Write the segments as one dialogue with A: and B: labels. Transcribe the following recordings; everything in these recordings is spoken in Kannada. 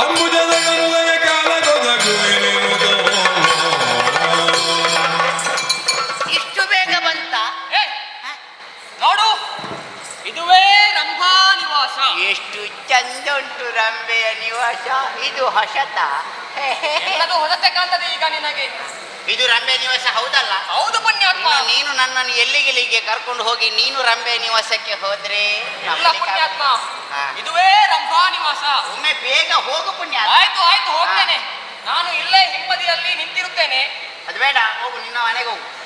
A: ಅಂಬುಜದ ಗರುದಯ.
B: ಇಷ್ಟು ಬೇಗ ಬಂತ?
C: ನೋಡು ಇದುವೇ ರಂಭಾ ನಿವಾಸ.
B: ಎಷ್ಟು ಚಂದ ಉಂಟು ರಂಬೆಯ ನಿವಾಸ. ಇದು ಹೊಸತ
C: ಹೊಸತೆ ಕಾಣ್ತದೆ ಈಗ ನಿನಗೆ.
B: ಇದು ರಂಬೆ ನಿವಾಸ ಹೌದಲ್ಲ?
C: ಹೌದು ಪುಣ್ಯಾತ್ಮ
B: ಇನ್ನು ನೀನು ನನ್ನನ್ನು ಎಲ್ಲಿಗೆಲ್ಲಿಗೆ ಕರ್ಕೊಂಡು ಹೋಗಿ ನೀನು ರಂಬೆ ನಿವಾಸಕ್ಕೆ ಹೋದ್ರೆ?
C: ಪುಣ್ಯಾತ್ಮ.
B: ಹಾ.
C: ಇದುವೇ ರಂಭಾ ನಿವಾಸ.
B: ಒಮ್ಮೆ ಬೇಗ ಹೋಗು ಪುಣ್ಯ
C: ಆಯ್ತು ಆಯ್ತು ಹೋಗ್ತೇನೆ. ನಾನು ಇಲ್ಲೇ ಹಿಂಬದಿಯಲ್ಲಿ ನಿಂತಿರುತ್ತೇನೆ.
B: ಅದು ಬೇಡ ಹೋಗು ನಿನ್ನ ಮನೆಗೆ ಹೋಗು.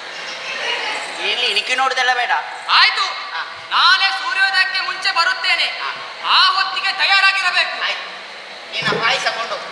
B: ಇಲ್ಲಿ ನಿಕ್ಕಿ ನೋಡುದೆಲ್ಲ ಬೇಡ.
C: ಆಯ್ತು.
B: ನಾನೇ
C: ನಾಳೆ ಸೂರ್ಯೋದಯಕ್ಕೆ ಮುಂಚೆ ಬರುತ್ತೇನೆ.
B: ಹಾ.
C: ಆ ಹೊತ್ತಿಗೆ ತಯಾರಾಗಿರಬೇಕು.
B: ಆಯ್ತು. ನಿನ್ನ ಪಾಯಸ ಕೊಂಡು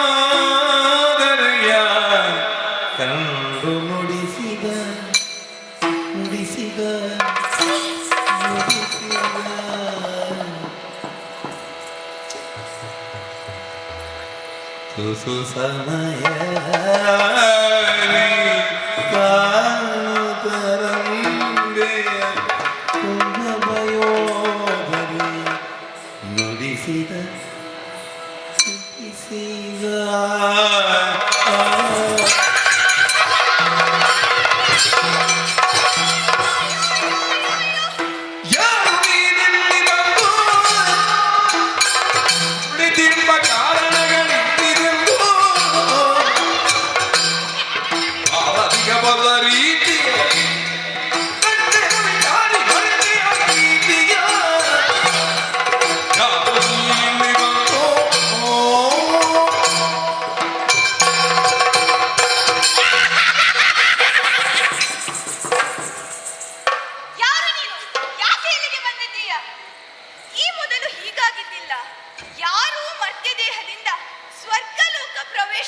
D: சுசமய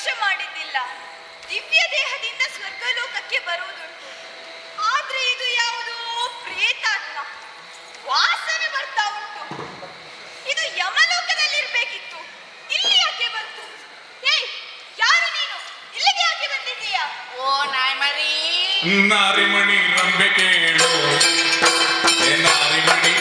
D: ಪ್ರವೇಶ ಮಾಡಿದ್ದಿಲ್ಲ. ದಿವ್ಯ ದೇಹದಿಂದ ಸ್ವರ್ಗಲೋಕಕ್ಕೆ ಬರುವುದುಂಟು. ಆದ್ರೆ ಇದು ಯಾವುದು ಪ್ರೇತಾತ್ಮ. ವಾಸನೆ ಬರ್ತಾ ಉಂಟು. ಇದು ಯಮಲೋಕದಲ್ಲಿರ್ಬೇಕಿತ್ತು. ಇಲ್ಲಿ ಯಾಕೆ ಬಂತು? ಏಯ್ ಯಾರು ನೀನು? ಇಲ್ಲಿಗೆ ಯಾಕೆ ಬಂದಿದ್ದೀಯಾ?
B: ಓ ನಾಯ್ಮರಿ.
A: ನಾರಿಮಣಿ ರಂಬೆ ಕೇಳು. ನಾರಿಮಣಿ.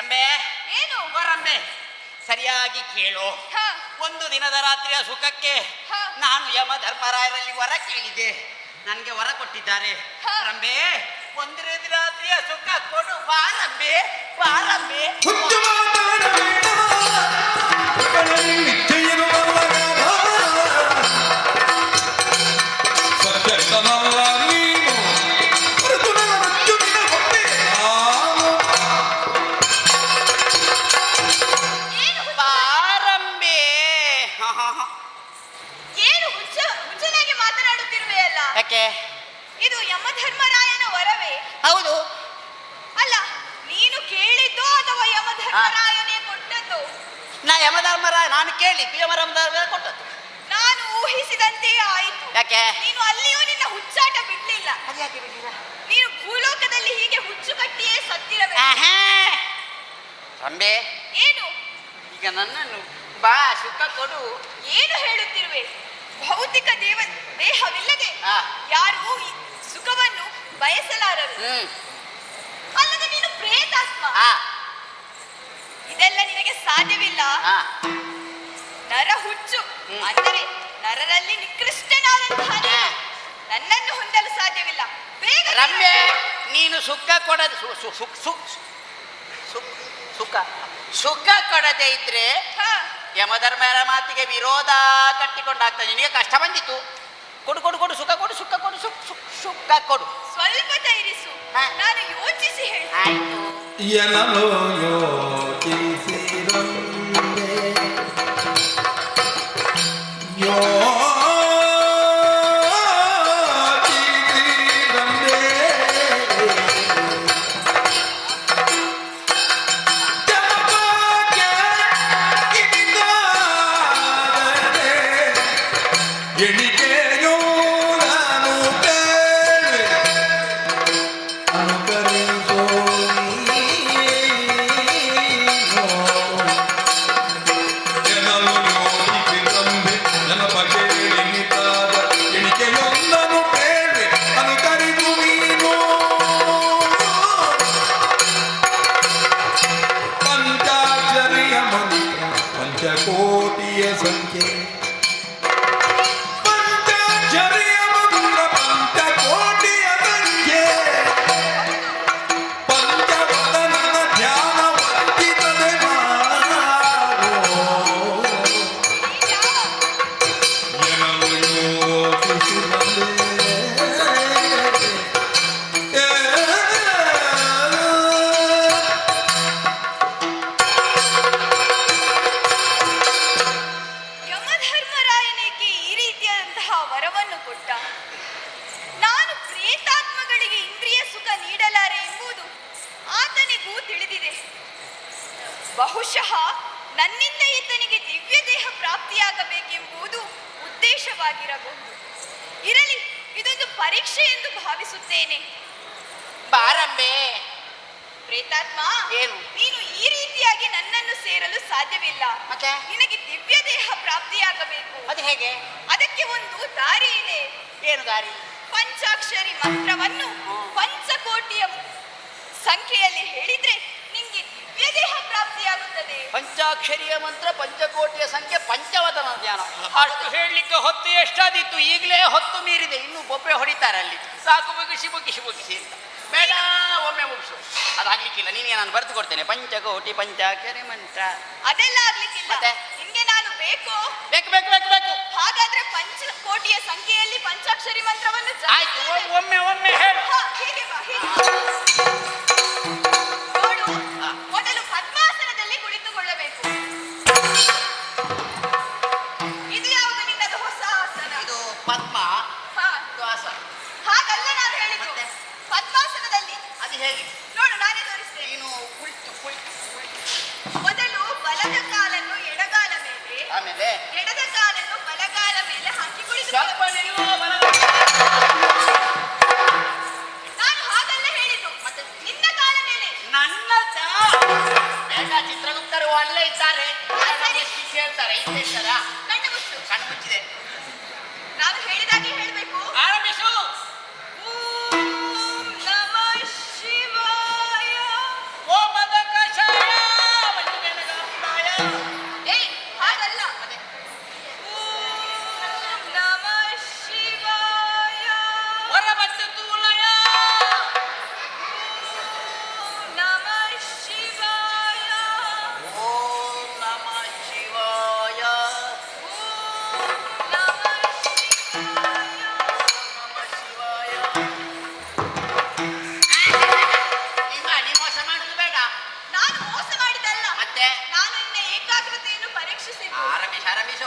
A: ರಂಬೆ
D: ಏನು?
B: ಓ ರಂಬೆ ಸರಿಯಾಗಿ ಕೇಳು.
D: ಹಾ.
B: ಒಂದು ದಿನದ ರಾತ್ರಿಯ ಸುಖಕ್ಕೆ
D: ಹ.
B: ನಾನು ಯಮ ಧರ್ಮರಾಯರಲ್ಲಿ ವರ ಕೇಳಿದೆ. ನನಗೆ ವರ ಕೊಟ್ಟಿದ್ದಾರೆ.
D: ಹ.
B: ರಂಬೆ ಒಂದು ರಾತ್ರಿಯ ಸುಖ ಕೊಡು. ಬಾ ರಂಬೆ ಬಾ ರಂಬೆ
A: ಹುಚ್ಚು ಮಾತಾಡಬೇಡ. ಕಣಲಿ
B: ಯಾಕೆ?
D: ಇದು ಯಮಧರ್ಮರಾಯನ ವರವೇ.
B: ಹೌದು.
D: ಅಲ್ಲ ನೀನು ಕೇಳಿದ್ದು ಅಥವಾ ಯಮಧರ್ಮರಾಯನೇ ಕೊಟ್ಟದ್ದು?
B: ನಾ ಯಮಧರ್ಮರಾಯ ನಾನು ಕೇಳಿ ಯಮಧರ್ಮರಾಯ ಕೊಟ್ಟದ್ದು.
D: ನಾನು ಊಹಿಸಿದಂತೆಯೇ ಆಯಿತು.
B: ಯಾಕೆ?
D: ನೀನು ಅಲ್ಲಿಯೂ ನಿನ್ನ ಹುಚ್ಚಾಟ ಬಿಡ್ಲಿಲ್ಲ.
B: ಅದ್ಯಾಕೆ ಬಿಡ್ಲಿಲ್ಲ?
D: ನೀನು ಭೂಲೋಕದಲ್ಲಿ ಹೀಗೆ ಹುಚ್ಚು ಕಟ್ಟಿಯೇ ಸತ್ತಿರಬೇಕು.
B: ರಂಬೆ
D: ಏನು?
B: ಈಗ ನನ್ನನ್ನು ಬಾ ಸುಖ ಕೊಡು.
D: ಏನು ಹೇಳುತ್ತಿರುವೆ? ಭೌತಿಕ ದೇವ ದೇಹವಿಲ್ಲದೆ. ಯಾರಿಗೂ ಈ ಸುಖವನ್ನು ಬಯಸಲಾರರು. ಅಲ್ಲದೆ ನೀನು ಪ್ರೇತಾತ್ಮ. ಇದೆಲ್ಲ ನಿನಗೆ ಸಾಧ್ಯವಿಲ್ಲ. ನರ ಹುಚ್ಚು. ಅಂದರೆ ನರರಲ್ಲಿ ನಿಕೃಷ್ಟನಾದಂತಹ ನೀನು ನನ್ನನ್ನು ಹೊಂದಲು ಸಾಧ್ಯವಿಲ್ಲ. ಬೇಗ
B: ರಮ್ಯೆ ನೀನು ಸುಖ ಕೊಡದೆ ಸುಖ ಸುಖ. ಸುಖ ಕೊಡದೆ ಇದ್ರೆ ಯಮಧರ್ಮರ ಮಾತಿಗೆ ವಿರೋಧ ಕಟ್ಟಿಕೊಂಡಾಗ್ತದೆ ನಿನಗೆ ಕಷ್ಟ ಬಂದಿತ್ತು. ಕೊಡು ಕೊಡು ಕೊಡು ಸುಖ ಕೊಡು ಸುಖ ಕೊಡು ಸುಖ ಸುಖ ಸುಖ ಕೊಡು.
D: ಸ್ವಲ್ಪ ಧೈರ್ಯಿಸು. ನಾನು ಯೋಚಿಸಿ ಹೇಳ್ತೀನಿ.
B: ಆಯ್ತು.
D: ಬಹುಶಃ ನನ್ನಿಂದ ಈತನಿಗೆ ದಿವ್ಯ ದೇಹ ಪ್ರಾಪ್ತಿಯಾಗಬೇಕೆಂಬುದು ಉದ್ದೇಶವಾಗಿರಬಹುದು. ಇರಲಿ ಇದೊಂದು ಪರೀಕ್ಷೆ ಎಂದು ಭಾವಿಸುತ್ತೇನೆ.
B: ಬಾರಂಬೆ
D: ಪ್ರೇತಾತ್ಮ
B: ಏನು?
D: ನೀನು ಈ ರೀತಿಯಾಗಿ ನನ್ನನ್ನು ಸೇರಲು ಸಾಧ್ಯವಿಲ್ಲ.
B: ಮತ್ತೆ?
D: ನಿನಗೆ ದಿವ್ಯ ದೇಹ ಪ್ರಾಪ್ತಿಯಾಗಬೇಕು.
B: ಅದು ಹೇಗೆ?
D: ಅದಕ್ಕೆ ಒಂದು ದಾರಿ ಇದೆ.
B: ಏನು ದಾರಿ?
D: ಪಂಚಾಕ್ಷರಿ ಮಂತ್ರವನ್ನು ಪಂಚಕೋಟಿಯ ಸಂಖ್ಯೆಯಲ್ಲಿ ಹೇಳಿದ್ರೆ ದೇಹ ಪ್ರಾಪ್ತಿಯಾಗುತ್ತದೆ.
B: ಪಂಚಾಕ್ಷರಿಯ ಮಂತ್ರ ಪಂಚಕೋಟಿಯ ಸಂಖ್ಯೆ ಪಂಚವದನ ಧ್ಯಾನ.
C: ಅಷ್ಟು ಹೇಳಲಿಕ್ಕೆ ಹೊತ್ತು ಎಷ್ಟಾದಿತ್ತು
B: ಈಗಲೇ ಹೊತ್ತು ಮೀರಿದೆ. ಇನ್ನು ಬೊಬ್ಬೆ ಹೊಡಿತಾರೆ ಅಲ್ಲಿ. ಸಾಕು ಮುಗಿಸಿ ಮುಗಿಸಿ ಮುಗಿಸಿ ಅಂತ. ಬೇಡ ಒಮ್ಮೆ ಮುಗಿಸು. ಅದಾಗ್ಲಿಕ್ಕಿಲ್ಲ. ನೀನೇ ನಾನು ಬರೆದು ಕೊಡ್ತೇನೆ. ಪಂಚಕೋಟಿ ಪಂಚಾಕ್ಷರಿ ಮಂತ್ರ.
D: ಅದೆಲ್ಲ ಆಗ್ಲಿಕ್ಕಿಲ್ಲ.
B: ಮತ್ತೆ?
D: ನಿನ್ಗೆ ನಾನು ಬೇಕು?
B: ಬೇಕು ಬೇಕು ಬೇಕು ಬೇಕು.
D: ಹಾಗಾದ್ರೆ ಪಂಚಕೋಟಿಯ ಸಂಖ್ಯೆಯಲ್ಲಿ ಪಂಚಾಕ್ಷರಿ ಮಂತ್ರವನ್ನು.
B: ಆಯ್ತು ಒಮ್ಮೆ ಒಮ್ಮೆ ಹೇಳು.
D: ಹೀಗೆ ಬಾ, ಹೀಗೆ ಮೇಲೆ ಎಡದ ಕಾಲನ್ನು ಬಲಗಾಲ ಮೇಲೆ ಹಾಕಿ
B: ಸ್ವಲ್ಪ ನಿಲ್ಲುವ
D: ನಾನು ಹಾಗಲ್ಲ ಹೇಳಿದ್ದು
B: ಮತ್ತೆ?
D: ನಿನ್ನ ಕಾಲ ಮೇಲೆ.
B: ನನ್ನ ಬೇಡ ಚಿತ್ರಗುಪ್ತರು ಅಲ್ಲೇ ಇದ್ದಾರೆ. ಕೇಳ್ತಾರೆ ಇದ್ದಾರೆ
D: ಕಣ್ಣು ಮುಚ್ಚು.
B: ಕಣ್ಣು ಮುಚ್ಚಿದೆ.
D: ನಾನು ಹೇಳಿದಾಗೆ ಹೇಳಬೇಕು.
A: 아람이 사람이죠.